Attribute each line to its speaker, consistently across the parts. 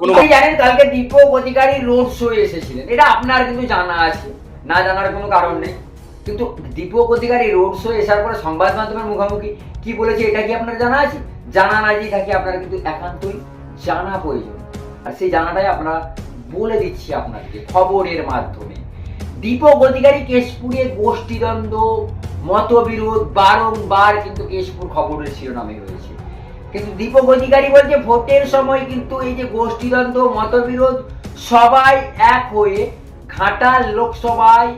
Speaker 1: আপনি জানেন কালকে দীপক অধিকারী রোড শো এসেছিলেন। এটা আপনার কিন্তু জানা আছে। না জানার কোনো কারণ নেই। কিন্তু দীপক অধিকারী রোড শো এসার পরে সংবাদ মাধ্যমের মুখোমুখি কি বলেছে এটা কি আপনার জানা আছে? জানা না যে থাকে আপনার কিন্তু একান্তই জানা প্রয়োজন। আর সেই জানাটাই আমরা বলে দিচ্ছি আপনাদেরকে খবরের মাধ্যমে। দীপক অধিকারী কেশপুরে গোষ্ঠীদ্বন্দ্ব মতবিরোধ বারংবার কিন্তু কেশপুর খবরের শিরোনামে রয়েছে। কিন্তু দীপক অধিকারী বলছে ভোটের সময় কিন্তু এই যে গোষ্ঠীদ্বন্দ্ব, মতবিরোধ, সবাই এক হয়ে ঘাটাল লোকসভায়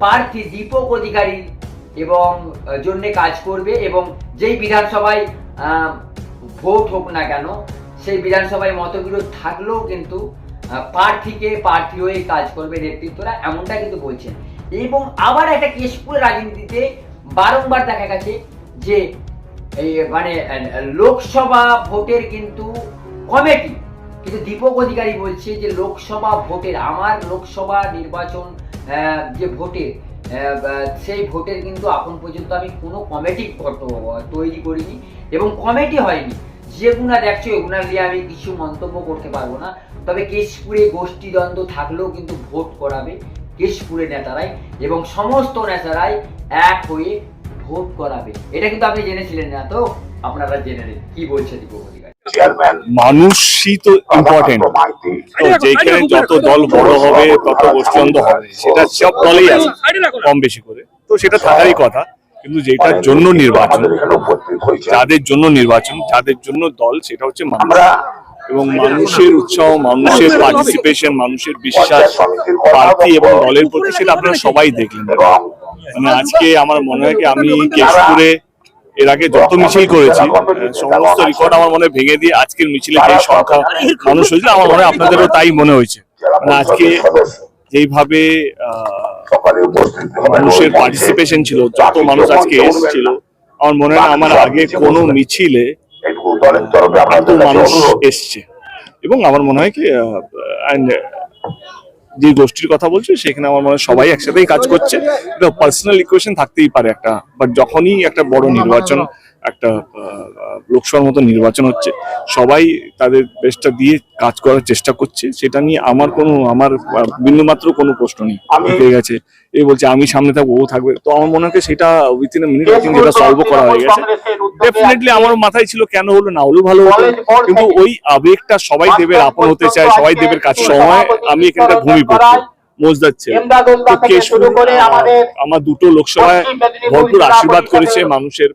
Speaker 1: প্রার্থী দীপক অধিকারী এবং জন্য কাজ করবে এবং যেই বিধানসভায় ভোট হোক না কেন, সেই বিধানসভায় মতবিরোধ থাকলেও কিন্তু প্রার্থীকে প্রার্থী হয়ে কাজ করবে নেতৃত্বরা, এমনটা কিন্তু বলছেন। এবং আবার একটা কেশপুর রাজনীতিতে বারংবার দেখা গেছে যে এই মানে লোকসভা ভোটের কিন্তু কমিটি কিন্তু দীপক অধিকারী বলছে যে লোকসভা ভোটের আমার লোকসভা নির্বাচন যে আহ, সেই ভোটের কিন্তু এখন পর্যন্ত আমি কোনো কমিটি তৈরি করিনি এবং কমিটি হয়নি। যেগুনা দেখছ এগুনা নিয়ে আমি কিছু মন্তব্য করতে পারব না। তবে কেশপুরে গোষ্ঠীদ্বন্দ্ব থাকলেও কিন্তু ভোট করাবে কেশপুরের নেতারাই এবং সমস্ত নেতারাই এক হয়ে ভোট করাবে। এটা কিন্তু আপনি জেনেছিলেন না তো আপনারা জেনে নিন কি বলছে দীপক অধিকারী?
Speaker 2: মানুষই তো ইম্পর্টেন্ট তো যেখানে যত দল বড় হবে তত গোষ্ঠীদ্বন্দ্ব হবে। সেটা সব দলেই আছে কম বেশি করে। তো সেটা থাকারই কথা কিন্তু যেটার জন্য নির্বাচন যাদের জন্য নির্বাচন যাদের জন্য দল সেটা হচ্ছে মানুষ।
Speaker 3: আমরা
Speaker 2: এবং মানুষের উৎসাহ মানুষের পার্টিসিপেশন মানুষের বিশ্বাস প্রার্থী এবং দলের প্রতি সেটা আপনারা সবাই দেখলেন। মানে আজকে আমার মনে হয় কি আমি কেশপুরে এর আগে যত মিছিল করেছি, সমস্ত রেকর্ড আমার মনে ভেঙে দিয়ে আজকের মিছিলে যে সংখ্যা মানুষ হয়েছিল আমার মনে আপনাদেরও তাই মনে হয়েছে মানে আজকে যেইভাবে মানুষের পার্টিসিপেশন ছিল, যত মানুষ আজকে এসেছিল, আমার মনে হয় আমার আগে কোনো মিছিলে এত মানুষ। এসছে এবং আমার মনে হয় কি যে গোষ্ঠীর কথা বলছে সেখানে আমার মনে হয় সবাই একসাথেই কাজ করছে। পার্সোনাল ইকুয়েশন থাকতেই পারে একটা বাট যখনই একটা বড় নির্বাচন একটা লোকসভার মতো নির্বাচন হচ্ছে সবাই তাদের বেস্টটা দিয়ে কাজ করার চেষ্টা করছে। সেটা নিয়ে আমার কোনো আমার বিন্দুমাত্র কোনো প্রশ্ন নেই। ঠিক গেছে? এই বলছে আমি সামনে থাকব ও থাকবে। তো আমার মনে হয় সেটা উইথিন মিনিট আই থিঙ্ক যেটা সলভ করা হয়ে গেছে। ডেফিনেটলি আমার মাথায় ছিল কেন হলো না হলো ভালো হতো কিন্তু ওই আবেগটা সবাই দেবের আপন হতে চায় সবাই দেবের কাছে সময় আমি এখানটা ভূমিপুত্র মোজদার ছেলে। তো কেশপুর, আমার দুটো লোকসভায় ভরপুর আশীর্বাদ করেছে মানুষের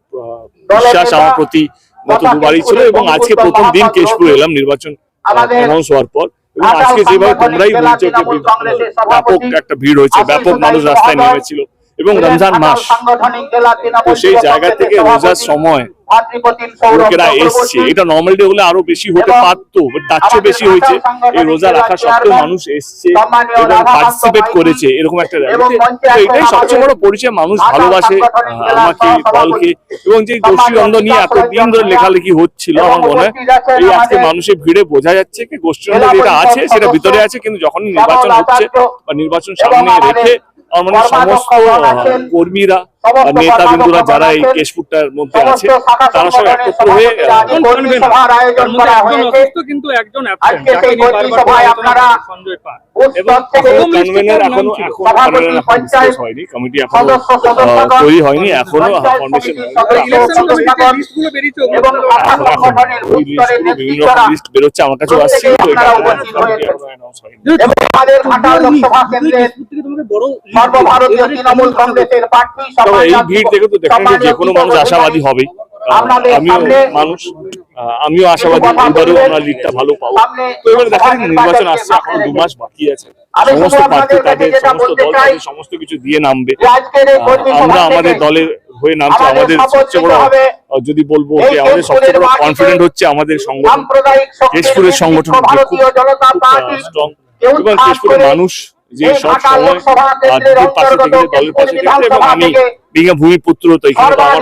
Speaker 2: বিশ্বাস আমার প্রতি গত দুবারই ছিল এবং আজকে প্রথম দিন কেশপুর এলাম নির্বাচন অ্যানাউন্স হওয়ার পর। এবং আজকে যেভাবে তোমরাই বলছো যে ব্যাপক একটা ভিড় হয়েছে ব্যাপক মানুষ রাস্তায় নেমেছিল। এবং রমজান মাস। তো সেই জায়গা থেকে রোজার সময় লোকেরা এসছে। এটা নর্মাল ডে হলে আরও বেশি হতে পারতো তার চেয়ে বেশি হয়েছে। এই রোজা রাখা সত্ত্বেও মানুষ এসছে এবং পার্টিসিপেট করেছে। এরকম একটা তো এটাই সবচেয়ে বড় পরিচয় মানুষ ভালোবাসে আমাকে দলকে। এবং যে গোষ্ঠীদ্বন্দ্ব নিয়ে এতদিন ধরে লেখালেখি হচ্ছিল আমার মনে হয় এই আজকে মানুষের ভিড়ে বোঝা যাচ্ছে কি গোষ্ঠীদ্বন্দ্ব যেটা আছে সেটা ভিতরে আছে কিন্তু যখন নির্বাচন হচ্ছে বা নির্বাচন সামনে রেখে আমার মনে হয় সমস্ত আহ, কর্মীরা বা নেতা বিন্দুরা যারা এই কেশপুরটার মধ্যে আছে তারা সব একত্র হয়ে
Speaker 4: কিন্তু একজন
Speaker 2: কমিটি
Speaker 3: এখনও
Speaker 2: তৈরি হয়নি এখনও বিভিন্ন লিস্ট বেরোচ্ছে আমার আসছে
Speaker 3: সর্বভারতীয় তৃণমূল কংগ্রেসের প্রার্থী
Speaker 2: এই ভিড় দেখে তো দেখেন যে কোনো মানুষ আশাবাদী হবেই আহ,
Speaker 3: আপনাদের
Speaker 2: আমিও মানুষ আমিও আশাবাদী এবারেও আমরা লিডটা ভালো পাবো। তো এবার দেখা যাক নির্বাচন আসছে এখনও দু মাস বাকি আছে। সমস্ত প্রার্থী তাদের সমস্ত দল তাদের সমস্ত কিছু দিয়ে নামবে। আমরা আমাদের দলের হয়ে নামছি
Speaker 3: আমাদের
Speaker 2: সবচেয়ে বড়
Speaker 3: হবে
Speaker 2: যদি বলব যে আমাদের সবচেয়ে বড় কনফিডেন্ট হচ্ছে আমাদের সংগঠন। কেশপুরের সংগঠন স্ট্রং কেশপুরের
Speaker 3: করে
Speaker 2: মানুষ যে সব সময়
Speaker 3: লোকসভা
Speaker 2: পাশে থেকে দলের পাশে থেকে এবং আমি
Speaker 3: থেকে
Speaker 2: বিঘা ভূমিপুত্র তো এখানে আমার